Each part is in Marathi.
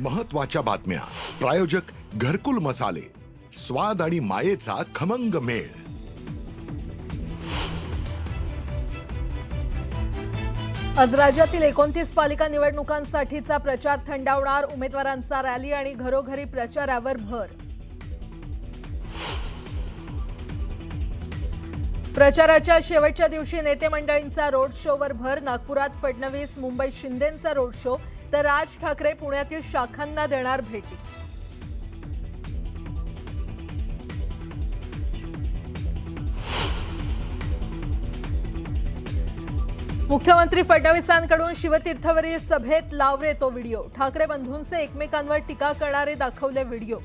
महत्त्वाच्या बातम्या. प्रायोजक घरकुल मसाले. स्वाद आणि मायेचा खमंग मेळ. आज राज्यातील एकोणतीस पालिका निवडणुकांसाठीचा प्रचार थंडावणार उमेदवारांचा रॅली आणि घरोघरी प्रचारावर भर. प्रचाराच्या शेवटच्या दिवशी नेते मंडळींचा रोड शोवर भर नागपुरात फडणवीस मुंबईत शिंदेंचा रोड शो तर राज ठाकरे पुण्यातील शाखांना देणार भेटी. मुख्यमंत्री फडणवीसांकडून शिवतीर्थवरील सभेत लावरे तो व्हिडिओ. ठाकरे बंधूंचे एकमेकांवर टीका करणारे दाखवले व्हिडिओ.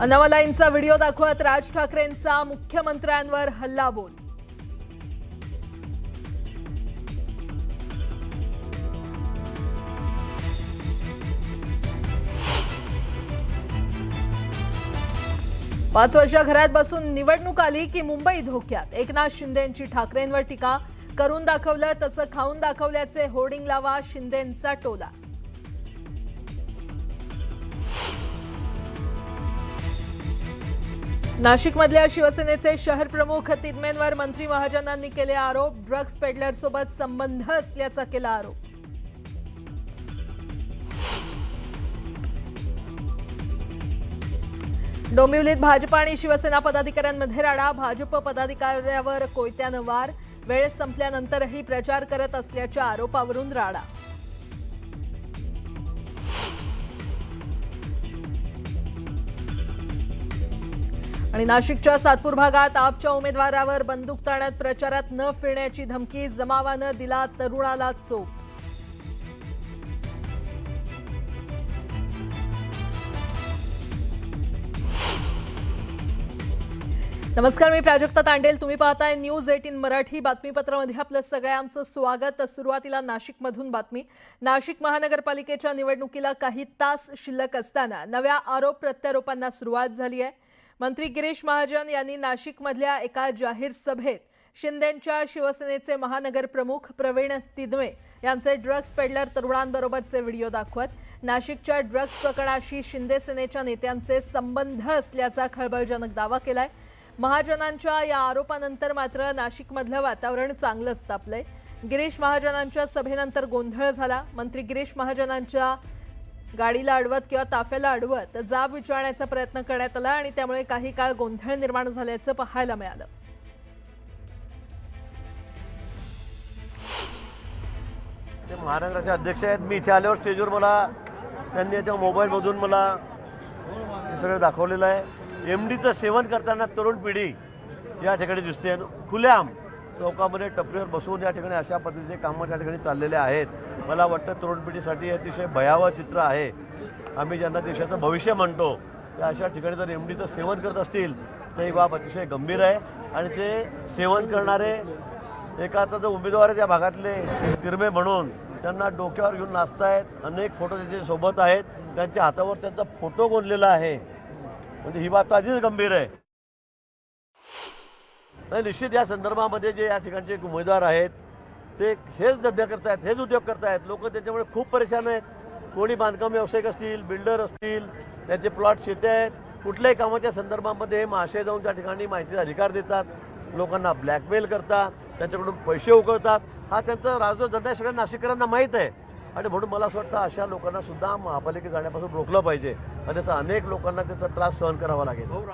अनामलाईंचा व्हिडिओ दाखवत राज ठाकरेंचा मुख्यमंत्र्यांवर हल्लाबोल पाच वर्ष घरात बसून निवडणूक आली की मुंबई धोक्यात. एकनाथ शिंदेंची ठाकरेंवर टीका. करून दाखवलं तसं खाऊन दाखवल्याचे होर्डिंग लावा शिंदेंचा टोला. नाशिकमधल्या शिवसेनेचे शहर प्रमुख तिदमेंवर मंत्री महाजनांनी केले आरोप. ड्रग्ज पेडलरसोबत संबंध असल्याचा केला आरोप. डोंबिवलीत भाजप आणि शिवसेना पदाधिकाऱ्यांमध्ये राडा. भाजप पदाधिकाऱ्यावर कोयत्यानं वार. वेळ संपल्यानंतरही प्रचार करत असल्याच्या आरोपावरून राडा. आणि नाशिकच्या सातपूर भागात आपच्या उमेदवारावर बंदूक ताण्यात प्रचारात न फिरण्याची धमकी जमावानं दिला तरुणाला चोप. नमस्कार मी प्राजक्ता तांडेल. तुम्ही पाहताय न्यूज एटीन मराठी. बातमीपत्रामध्ये आपलं सगळ्यांचं स्वागत. सुरुवातीला नाशिकमधून बातमी. नाशिक महानगरपालिकेच्या निवडणुकीला काही तास शिल्लक असताना नव्या आरोप प्रत्यारोपांना सुरुवात झाली आहे. मंत्री गिरीश महाजन यांनी नाशिकमधल्या एका जाहीर सभेत शिंदेंच्या शिवसेनेचे महानगर प्रमुख प्रवीण तिदमे यांचे ड्रग्ज पेडलर तरुणांबरोबरचे व्हिडिओ दाखवत नाशिकच्या ड्रग्ज प्रकरणाशी शिंदे सेनेच्या नेत्यांचे संबंध असल्याचा खळबळजनक दावा केलाय. महाजनांच्या या आरोपानंतर मात्र नाशिकमधलं वातावरण चांगलंच तापलंय. गिरीश महाजनांच्या सभेनंतर गोंधळ झाला. मंत्री गिरीश महाजनांच्या गाडीला अडवत किंवा ताफ्याला अडवत जाब विचारण्याचा प्रयत्न करण्यात आला आणि त्यामुळे काही काळ गोंधळ निर्माण झाल्याचं पाहायला मिळालं. ते महाराष्ट्राचे अध्यक्ष आहेत. मी इथे आल्यावर स्टेजवर मला त्यांनी त्या मोबाईलमधून मला हे सगळं दाखवलेलं आहे. एम डीचं सेवन करताना तरुण पिढी या ठिकाणी दिसते. खुलेआम चौकामध्ये टपरीवर बसून या ठिकाणी अशा पद्धतीचे कामं त्या ठिकाणी चाललेले आहेत. मला वाटतं तरुण पिढीसाठी अतिशय भयावह चित्र आहे. आम्ही ज्यांना देशाचं भविष्य म्हणतो त्या अशा ठिकाणी जर एम डीचं सेवन करत असतील तर ही बाब अतिशय गंभीर आहे. आणि ते सेवन करणारे एका आता जो उमेदवार आहे त्या भागातले तिरमे म्हणून त्यांना डोक्यावर घेऊन नाचतायत. अनेक फोटो त्यांच्यासोबत आहेत. त्यांच्या हातावर त्यांचा फोटो गोंदलेला आहे. म्हणजे ही बाब तर आधीच गंभीर आहे. नाही निश्चित या संदर्भामध्ये जे या ठिकाणचे उमेदवार आहेत ते हेच धंदे करतायत हेच उद्योग करतायत. लोक त्याच्यामुळे खूप परेशान आहेत. कोणी बांधकाम व्यावसायिक असतील बिल्डर असतील त्यांचे प्लॉट शेते आहेत. कुठल्याही कामाच्या संदर्भामध्ये हे महाशय जाऊन त्या ठिकाणी माहितीचा अधिकार देतात. लोकांना ब्लॅकमेल करतात. त्यांच्याकडून पैसे उकळतात. हा त्यांचा राजो धंदा सगळ्या नाशिककरांना माहीत आहे. आणि म्हणून मला असं वाटतं अशा लोकांना सुद्धा महापालिकेत जाण्यापासून रोखलं पाहिजे. आणि त्याचा अनेक लोकांना त्याचा त्रास सहन करावा लागेल. हो,